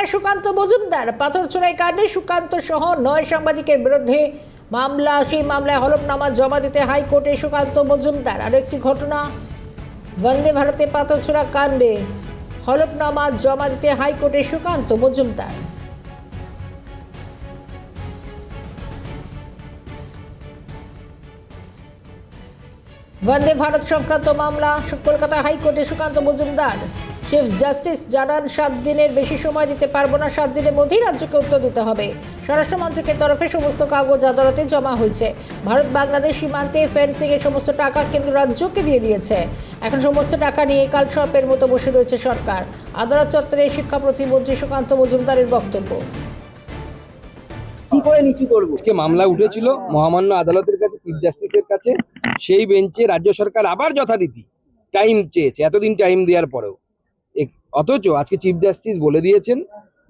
এবার সুকান্ত মজুমদার পাথর চোরাই কাণ্ডে সুকান্ত সহ নয় সাংবাদিকের বিরুদ্ধে মামলা। সেই মামলায় হলফনামা জমা দিতে হাইকোর্টে সুকান্ত মজুমদার। আরও একটি ঘটনা, বন্দে ভারতে পাথর ছোড়া কাণ্ডে হলফনামা জমা দিতে হাইকোর্টে সুকান্ত মজুমদার। বন্দে ভারত সংক্রান্ত মামলা, কলকাতা হাইকোর্টে সুকান্ত মজুমদার চিফ জাস্টিস জানান সাত দিনের বেশি সময় দিতে পারব না সাত দিনের মধ্যেই রাজ্যকে উত্তর দিতে হবে। স্বরাষ্ট্রমন্ত্রকের তরফে সমস্ত কাগজ আদালতে জমা হয়েছে। ভারত বাংলাদেশ সীমান্তে ফেন্সিং এর সমস্ত টাকা কেন্দ্র রাজ্যকে দিয়ে দিয়েছে। এখন সমস্ত টাকা নিয়ে কাল সর্পের মতো বসে রয়েছে সরকার। আদালত চত্বরে শিক্ষা প্রতিমন্ত্রী সুকান্ত মজুমদারের বক্তব্য। কি করে নিচু করব? আজকে মামলা উঠেছিল মহামান্য আদালতের কাছে চিফ জাস্টিসের কাছে। সেই বেঞ্চে রাজ্য সরকার আবার যথারীতি টাইম চেয়েছে এতদিন টাইম দেওয়ার পরেও। অথচ আজকে চিফ জাস্টিস বলে দিয়েছেন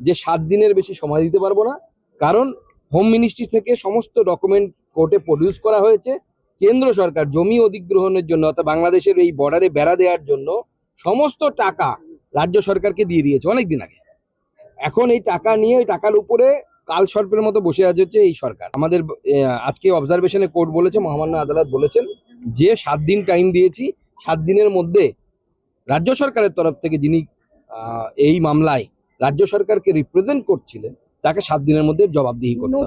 যে সাত দিনের বেশি সময় দিতে পারব না। কারণ হোম মিনিস্ট্রি থেকে সমস্ত ডকুমেন্ট কোর্টে প্রডিউস করা হয়েছে। কেন্দ্র সরকার জমি অধিগ্রহণের জন্য অর্থাৎ বাংলাদেশের এই বর্ডারে বেড়া দেওয়ার জন্য সমস্ত টাকা রাজ্য সরকারকে দিয়ে দিয়েছে অনেকদিন আগে। এখন এই টাকা নিয়ে ওই টাকার উপরে কাল সর্পের মতো বসে আছে হচ্ছে এই সরকার। আমাদের আজকে অবজারভেশনে কোর্ট বলেছে, মহামান্য আদালত বলেছেন যে সাত দিন টাইম দিয়েছি। সাত দিনের মধ্যে রাজ্য সরকারের তরফ থেকে যিনি এই মামলায় রাজ্য সরকারকে রিপ্রেজেন্ট করছিলেন তাকে সাত দিনের মধ্যে জবাবদিহি করতে